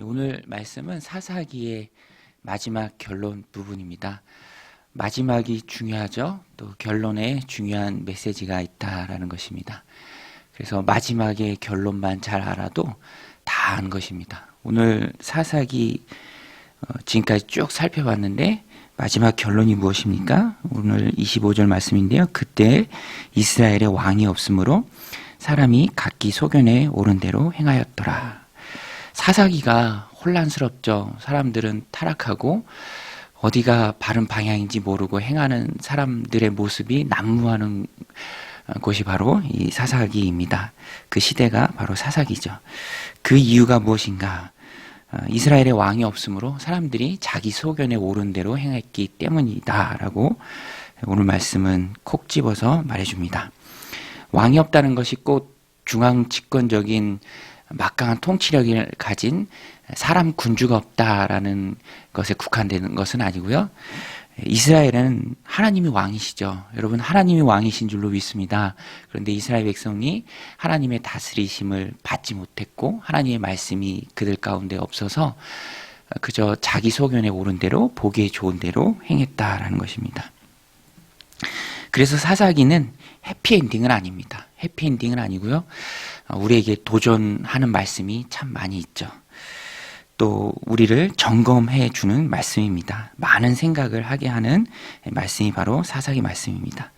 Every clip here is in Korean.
오늘 말씀은 사사기의 마지막 결론 부분입니다. 마지막이 중요하죠. 또 결론에 중요한 메시지가 있다라는 것입니다. 그래서 마지막의 결론만 잘 알아도 다 안 것입니다. 오늘 사사기 어, 지금까지 쭉 살펴봤는데 마지막 결론이 무엇입니까? 오늘 25절 말씀인데요. 그때 이스라엘의 왕이 없으므로 사람이 각기 소견에 오른 대로 행하였더라. 사사기가 혼란스럽죠. 사람들은 타락하고 어디가 바른 방향인지 모르고 행하는 사람들의 모습이 난무하는 곳이 바로 이 사사기입니다. 그 시대가 바로 사사기죠. 그 이유가 무엇인가? 어, 이스라엘의 왕이 없으므로 사람들이 자기 소견에 옳은 대로 행했기 때문이다라고 오늘 말씀은 콕 집어서 말해줍니다. 왕이 없다는 것이 꼭 중앙 집권적인 막강한 통치력을 가진 사람 군주가 없다라는 것에 국한되는 것은 아니고요. 이스라엘은 하나님이 왕이시죠. 여러분 하나님이 왕이신 줄로 믿습니다. 그런데 이스라엘 백성이 하나님의 다스리심을 받지 못했고 하나님의 말씀이 그들 가운데 없어서 그저 자기 소견에 옳은 대로 보기에 좋은 대로 행했다라는 것입니다. 그래서 사사기는 해피엔딩은 아닙니다. 해피엔딩은 아니고요. 우리에게 도전하는 말씀이 참 많이 있죠. 또 우리를 점검해 주는 말씀입니다. 많은 생각을 하게 하는 말씀이 바로 사사기 말씀입니다.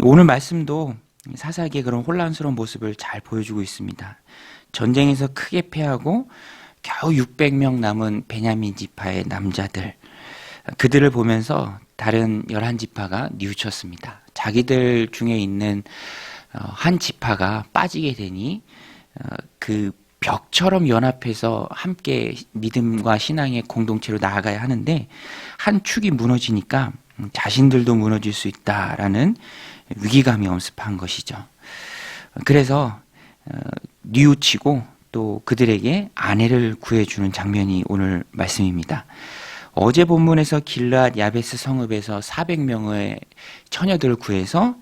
오늘 말씀도 사사기의 그런 혼란스러운 모습을 잘 보여주고 있습니다. 전쟁에서 크게 패하고 겨우 600명 남은 베냐민 지파의 남자들 그들을 보면서 다른 11지파가 뉘우쳤습니다. 자기들 중에 있는 한 지파가 빠지게 되니 그 벽처럼 연합해서 함께 믿음과 신앙의 공동체로 나아가야 하는데 한 축이 무너지니까 자신들도 무너질 수 있다라는 위기감이 엄습한 것이죠. 그래서 뉘우치고 또 그들에게 아내를 구해주는 장면이 오늘 말씀입니다. 어제 본문에서 길랏 야베스 성읍에서 400명의 처녀들을 구해서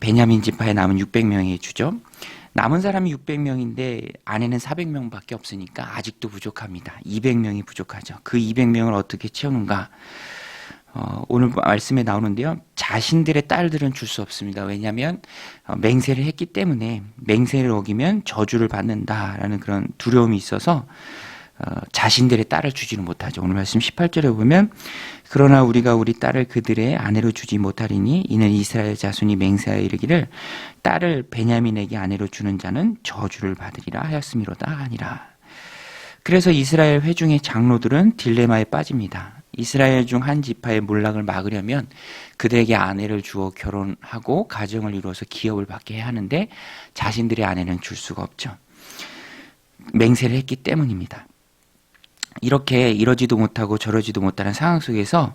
베냐민 지파에 남은 600명이 주죠. 남은 사람이 600명인데 아내는 400명밖에 없으니까 아직도 부족합니다. 200명이 부족하죠. 그 200명을 어떻게 채우는가? 어, 오늘 말씀에 나오는데요. 자신들의 딸들은 줄 수 없습니다. 왜냐하면 어, 맹세를 했기 때문에 맹세를 어기면 저주를 받는다라는 그런 두려움이 있어서 어, 자신들의 딸을 주지는 못하죠. 오늘 말씀 18절에 보면 그러나 우리가 우리 딸을 그들의 아내로 주지 못하리니 이는 이스라엘 자손이 맹세하여 이르기를 딸을 베냐민에게 아내로 주는 자는 저주를 받으리라 하였음이로다 하니라. 그래서 이스라엘 회중의 장로들은 딜레마에 빠집니다. 이스라엘 중 한 지파의 몰락을 막으려면 그들에게 아내를 주어 결혼하고 가정을 이루어서 기업을 받게 해야 하는데 자신들의 아내는 줄 수가 없죠. 맹세를 했기 때문입니다. 이렇게 이러지도 못하고 저러지도 못하는 상황 속에서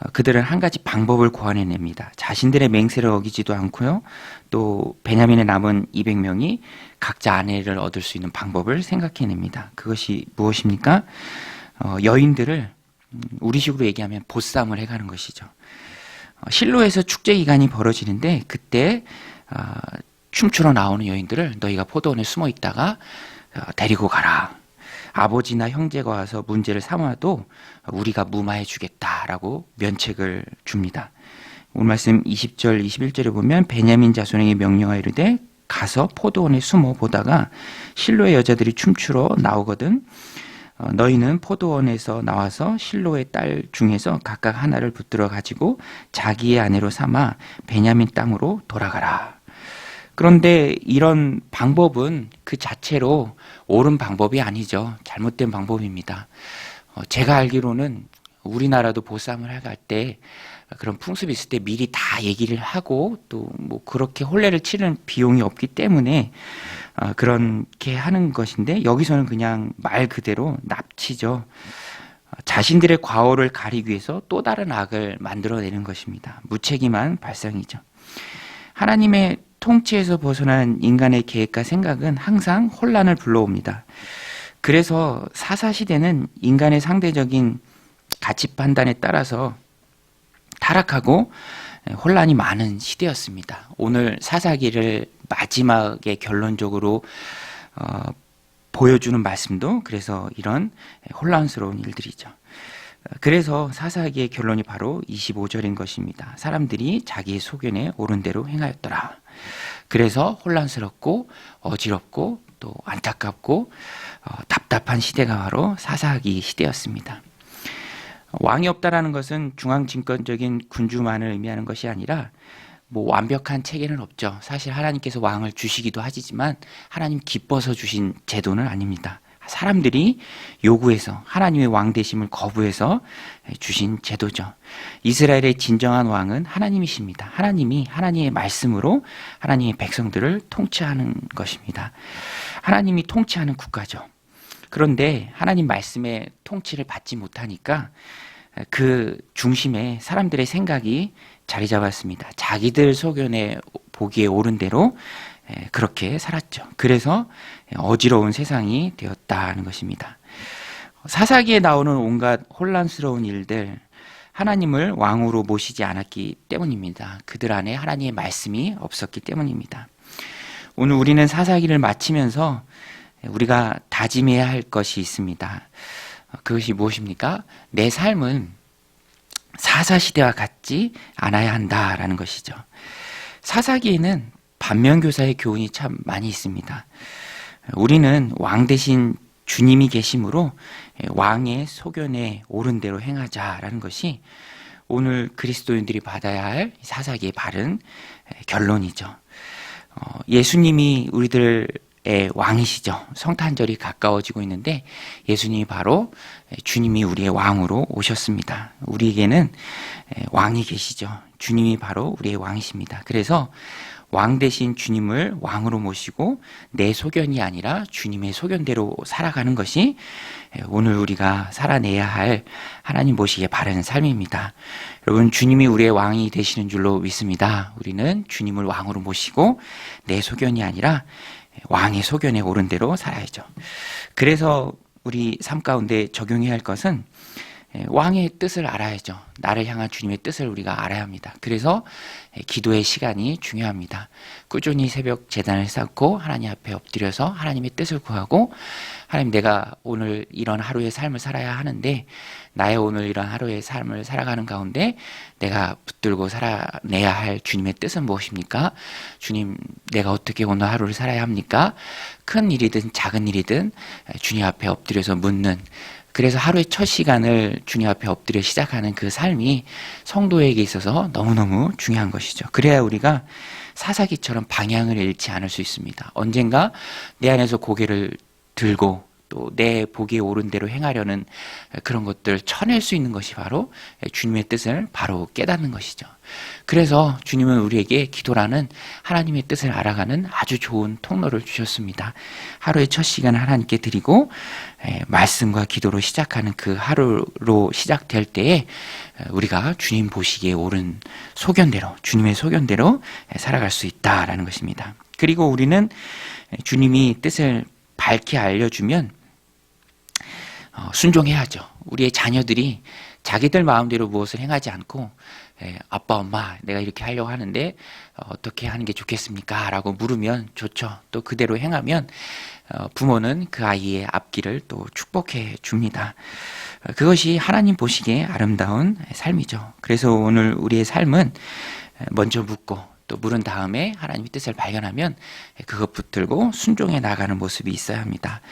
어, 그들은 한 가지 방법을 고안해냅니다. 자신들의 맹세를 어기지도 않고요. 또 베냐민의 남은 200명이 각자 아내를 얻을 수 있는 방법을 생각해냅니다. 그것이 무엇입니까? 어, 여인들을 음, 우리식으로 얘기하면 보쌈을 해가는 것이죠. 어, 실로에서 축제 기간이 벌어지는데 그때 어, 춤추러 나오는 여인들을 너희가 포도원에 숨어 있다가 어, 데리고 가라. 아버지나 형제가 와서 문제를 삼아도 우리가 무마해 주겠다라고 면책을 줍니다. 오늘 말씀 20절, 21절에 보면 베냐민 자손에게 명령하여 이르되 가서 포도원에 숨어 보다가 실로의 여자들이 춤추러 나오거든 어, 너희는 포도원에서 나와서 실로의 딸 중에서 각각 하나를 붙들어 가지고 자기의 아내로 삼아 베냐민 땅으로 돌아가라. 그런데 이런 방법은 그 자체로 옳은 방법이 아니죠. 잘못된 방법입니다. 어, 제가 알기로는 우리나라도 보쌈을 할 때 그런 풍습이 있을 때 미리 다 얘기를 하고 또 뭐 그렇게 혼례를 치는 비용이 없기 때문에 어, 그렇게 하는 것인데 여기서는 그냥 말 그대로 납치죠. 자신들의 과오를 가리기 위해서 또 다른 악을 만들어내는 것입니다. 무책임한 발상이죠. 하나님의 통치에서 벗어난 인간의 계획과 생각은 항상 혼란을 불러옵니다. 그래서 사사시대는 인간의 상대적인 가치 판단에 따라서 타락하고 혼란이 많은 시대였습니다. 오늘 사사기를 마지막에 결론적으로 어, 보여주는 말씀도 그래서 이런 혼란스러운 일들이죠. 그래서 사사기의 결론이 바로 25절인 것입니다. 사람들이 자기의 소견에 옳은 대로 행하였더라. 그래서 혼란스럽고 어지럽고 또 안타깝고 어, 답답한 시대가 바로 사사기 시대였습니다. 왕이 없다라는 것은 중앙진권적인 군주만을 의미하는 것이 아니라 뭐 완벽한 체계는 없죠. 사실 하나님께서 왕을 주시기도 하지만 하나님 기뻐서 주신 제도는 아닙니다. 사람들이 요구해서 하나님의 왕 되심을 거부해서 주신 제도죠. 이스라엘의 진정한 왕은 하나님이십니다. 하나님이 하나님의 말씀으로 하나님의 백성들을 통치하는 것입니다. 하나님이 통치하는 국가죠. 그런데 하나님 말씀의 통치를 받지 못하니까 그 중심에 사람들의 생각이 자리 잡았습니다. 자기들 소견에 보기에 옳은 대로 그렇게 살았죠. 그래서 어지러운 세상이 되었다는 것입니다. 사사기에 나오는 온갖 혼란스러운 일들, 하나님을 왕으로 모시지 않았기 때문입니다. 그들 안에 하나님의 말씀이 없었기 때문입니다. 오늘 우리는 사사기를 마치면서 우리가 다짐해야 할 것이 있습니다. 그것이 무엇입니까? 내 삶은 사사시대와 같지 않아야 한다라는 것이죠. 사사기에는 반면교사의 교훈이 참 많이 있습니다. 우리는 왕 대신 주님이 계심으로 왕의 소견에 옳은 대로 행하자라는 것이 오늘 그리스도인들이 받아야 할 사사기의 바른 결론이죠. 어, 예수님이 우리들의 왕이시죠. 성탄절이 가까워지고 있는데 예수님이 바로 주님이 우리의 왕으로 오셨습니다. 우리에게는 왕이 계시죠. 주님이 바로 우리의 왕이십니다. 그래서 왕 대신 주님을 왕으로 모시고 내 소견이 아니라 주님의 소견대로 살아가는 것이 오늘 우리가 살아내야 할 하나님 보시기에 바른 삶입니다. 여러분, 주님이 우리의 왕이 되시는 줄로 믿습니다. 우리는 주님을 왕으로 모시고 내 소견이 아니라 왕의 소견에 옳은 대로 살아야죠. 그래서 우리 삶 가운데 적용해야 할 것은 예, 왕의 뜻을 알아야죠. 나를 향한 주님의 뜻을 우리가 알아야 합니다. 그래서 예, 기도의 시간이 중요합니다. 꾸준히 새벽 재단을 쌓고 하나님 앞에 엎드려서 하나님의 뜻을 구하고 하나님 내가 오늘 이런 하루의 삶을 살아야 하는데 나의 오늘 이런 하루의 삶을 살아가는 가운데 내가 붙들고 살아내야 할 주님의 뜻은 무엇입니까? 주님 내가 어떻게 오늘 하루를 살아야 합니까? 큰 일이든 작은 일이든 주님 앞에 엎드려서 묻는 그래서 하루의 첫 시간을 주님 앞에 엎드려 시작하는 그 삶이 성도에게 있어서 너무너무 중요한 것이죠. 그래야 우리가 사사기처럼 방향을 잃지 않을 수 있습니다. 언젠가 내 안에서 고개를 들고 또내 보기에 옳은 대로 행하려는 그런 것들 쳐낼 수 있는 것이 바로 주님의 뜻을 바로 깨닫는 것이죠. 그래서 주님은 우리에게 기도라는 하나님의 뜻을 알아가는 아주 좋은 통로를 주셨습니다. 하루의 첫 시간을 하나님께 드리고 말씀과 기도로 시작하는 그 하루로 시작될 때에 우리가 주님 보시기에 옳은 소견대로 주님의 소견대로 살아갈 수 있다라는 것입니다. 그리고 우리는 주님이 뜻을 밝게 알려주면 어, 순종해야죠. 우리의 자녀들이 자기들 마음대로 무엇을 행하지 않고 예, 아빠 엄마 내가 이렇게 하려고 하는데 어, 떻게 하는 게 좋겠습니까? 라고 물으면 좋죠. 또 그대로 행하면 어, 부모는 그 아이의 앞길을 또 축복해 줍니다. 어, 그것이 하나님 보시기에 아름다운 삶이죠. 그래서 오늘 우리의 삶은 먼저 묻고 또 물은 다음에 하나님의 뜻을 발견하면 그것 붙들고 순종해 나가는 모습이 있어야 합니다.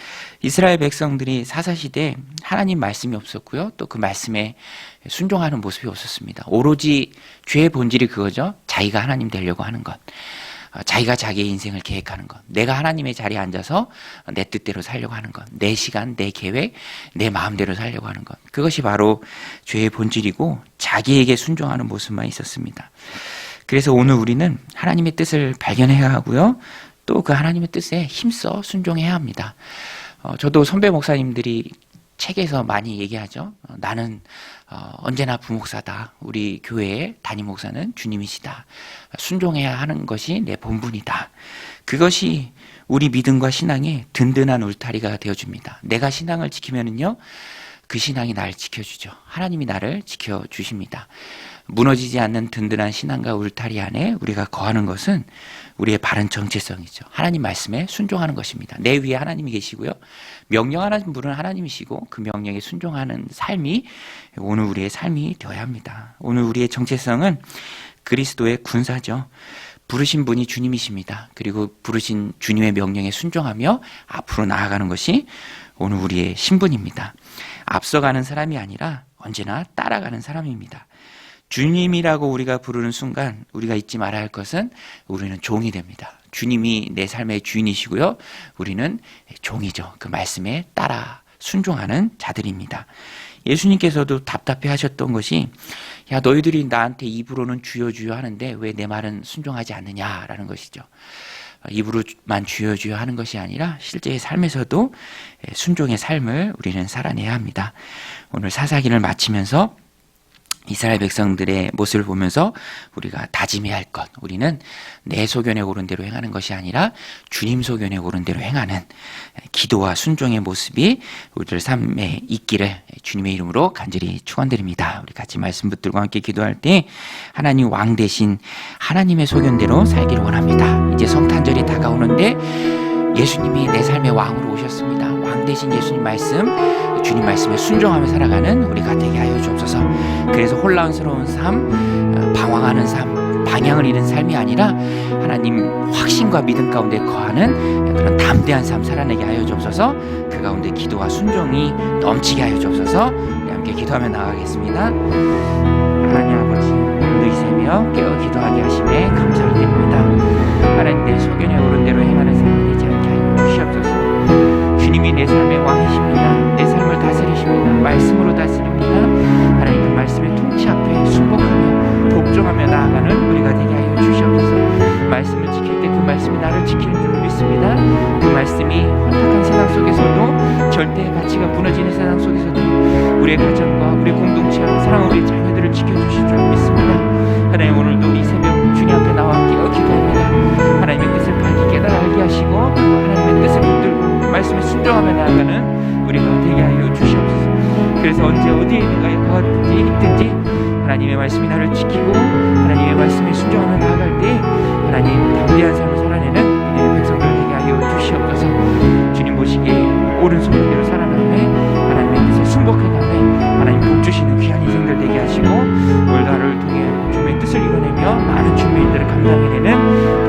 이스라엘 백성들이 사사시대 하나님 말씀이 없었고요. 또 그 말씀에 순종하는 모습이 없었습니다. 오로지 죄의 본질이 그거죠. 자기가 하나님 되려고 하는 것. 어, 자기가 자기의 인생을 계획하는 것. 내가 하나님의 자리에 앉아서 내 뜻대로 살려고 하는 것. 내 시간, 내 계획, 내 마음대로 살려고 하는 것. 그것이 바로 죄의 본질이고 자기에게 순종하는 모습만 있었습니다. 그래서 오늘 우리는 하나님의 뜻을 발견해야 하고요. 또 그 하나님의 뜻에 힘써 순종해야 합니다. 어, 저도 선배 목사님들이 책에서 많이 얘기하죠. 어, 나는 어, 언제나 부목사다. 우리 교회의 담임 목사는 주님이시다. 순종해야 하는 것이 내 본분이다. 그것이 우리 믿음과 신앙의 든든한 울타리가 되어줍니다. 내가 신앙을 지키면은요, 그 신앙이 나를 지켜주죠. 하나님이 나를 지켜주십니다. 무너지지 않는 든든한 신앙과 울타리 안에 우리가 거하는 것은 우리의 바른 정체성이죠. 하나님 말씀에 순종하는 것입니다. 내 위에 하나님이 계시고요. 명령하는 분은 하나님이시고 그 명령에 순종하는 삶이 오늘 우리의 삶이 되어야 합니다. 오늘 우리의 정체성은 그리스도의 군사죠. 부르신 분이 주님이십니다. 그리고 부르신 주님의 명령에 순종하며 앞으로 나아가는 것이 오늘 우리의 신분입니다. 앞서가는 사람이 아니라 언제나 따라가는 사람입니다. 주님이라고 우리가 부르는 순간 우리가 잊지 말아야 할 것은 우리는 종이 됩니다. 주님이 내 삶의 주인이시고요. 우리는 종이죠. 그 말씀에 따라 순종하는 자들입니다. 예수님께서도 답답해 하셨던 것이 야 너희들이 나한테 입으로는 주여 주여 하는데 왜 내 말은 순종하지 않느냐라는 것이죠. 입으로만 주여 주여 하는 것이 아니라 실제의 삶에서도 순종의 삶을 우리는 살아내야 합니다. 오늘 사사기를 마치면서 이스라엘 백성들의 모습을 보면서 우리가 다짐해야 할 것, 우리는 내 소견에 오른 대로 행하는 것이 아니라 주님 소견에 오른 대로 행하는 기도와 순종의 모습이 우리들 삶에 있기를 주님의 이름으로 간절히 축원드립니다. 우리 같이 말씀 붙들고 함께 기도할 때 하나님 왕 대신 하나님의 소견대로 살기를 원합니다. 이제 성탄절이 다가오는데 예수님이 내 삶의 왕으로 오셨습니다. 왕 대신 예수님 말씀, 주님 말씀에 순종하며 살아가는 우리가 되게 하여 주옵소서. 그래서 혼란스러운 삶, 어, 방황하는 삶, 방향을 잃은 삶이 아니라 하나님 확신과 믿음 가운데 거하는 그런 담대한 삶 살아내게 하여 주옵소서. 그 가운데 기도와 순종이 넘치게 하여 주옵소서. 함께 기도하며 나가겠습니다. 하나님 아버지, 누이세며 깨어 기도하게 하심에 감사를 드립니다. 하나님 내 소견에 오른 대로 행하 주님이 내 삶의 왕이십니다. 내 삶을 다스리십니다. 말씀으로 다스립니다. 하나님 그 말씀의 통치 앞에 순복하며 복종하며 나아가는 우리가 되게 하여 주시옵소서. 말씀을 지킬 때 그 말씀이 나를 지키는 줄 믿습니다. 그 말씀이 혼탁한 세상 속에서도 절대의 가치가 무너지는 세상 속에서도 우리의 가정과 우리 공동체와 사랑하는 우리 자녀들을 지켜주실 줄 믿습니다. 하나님 오늘도 이 새벽 주님 앞에 나와 깨어 기도합니다. 하나님의 뜻을 밝게 깨달아 알게 하시고 그 하나님의 뜻을 말씀에 순종하며 나아가는 우리가 되게 하여 주시옵소서. 그래서 언제 어디에 있는가 거든지 있든지 하나님의 말씀이 나를 지키고 하나님의 말씀에 순종하며 나아갈 때 하나님 담대한 삶을 살아내는 우리의 백성들 되게 하여 주시옵소서. 주님 보시기에 옳은 소명대로 살아남에 하나님의 뜻에 순복해가며 하나님 복 주시는 귀한 인생들 되게 하시고 올가를 통해 주님의 뜻을 이뤄내며 많은 주민들을 감당해내는